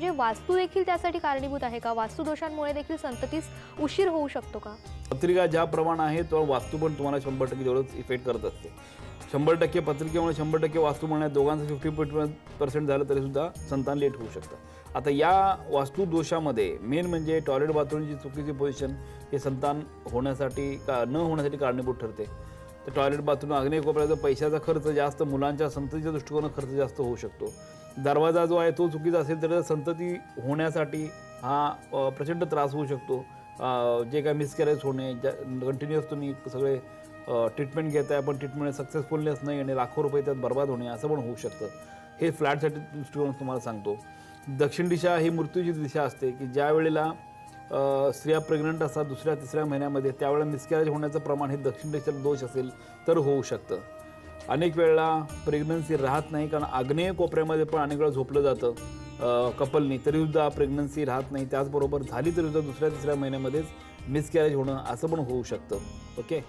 म्हणजे वास्तू देखील त्यासाठी कारणीभूत आहे का? वास्तुदोषांमुळे देखील संततीस उशीर होऊ शकतो का? पत्रिका ज्या प्रमाण आहे तेव्हा वास्तू पण तुम्हाला शंभर टक्के तेवढंच इफेक्ट करत असते. शंभर टक्के पत्रिकेमुळे शंभर टक्के वास्तू म्हणण्यात दोघांचं फिफ्टी पर्सेंट झालं तरी सुद्धा संतान लेट होऊ शकतं. आता या वास्तू दोषामध्ये मेन म्हणजे टॉयलेट बाथरूमची चुकीची पोझिशन हे संतान होण्यासाठी का न होण्यासाठी कारणीभूत ठरते. तर टॉयलेट बाथरूम आग्नेय कोपऱ्याचा पैशाचा खर्च जास्त मुलांच्या संततीच्या दृष्टिकोनात खर्च जास्त होऊ शकतो. दरवाजा जो आहे तो चुकीचा असेल तर संतती होण्यासाठी हा प्रचंड त्रास होऊ शकतो. जे काय मिसकॅरेज होणे ज्या कंटिन्युअस तुम्ही सगळे ट्रीटमेंट घेत आहे पण ट्रीटमेंट सक्सेसफुलनेस नाही आणि लाखो रुपये त्यात बर्बाद होणे असं पण होऊ शकतं. हे फ्लॅटसाठी दृष्टिकोन तुम्हाला सांगतो. दक्षिण दिशा ही मृत्यूची दिशा असते की ज्या वेळेला स्त्रिया प्रेग्नंट असतात दुसऱ्या तिसऱ्या महिन्यामध्ये त्यावेळेला मिसकॅरेज होण्याचं प्रमाण हे दक्षिण दिशेला दोष असेल तर होऊ शकतं. अनेक वेळेला प्रेग्नन्सी राहत नाही कारण आग्नेय कोपऱ्यामध्ये पण अनेक वेळा झोपलं जातं. कपलनी तरीसुद्धा प्रेग्नन्सी राहत नाही. त्याचबरोबर झाली तरीसुद्धा दुसऱ्या तिसऱ्या महिन्यामध्येच मिसकॅरेज होणं असं पण होऊ शकतं. ओके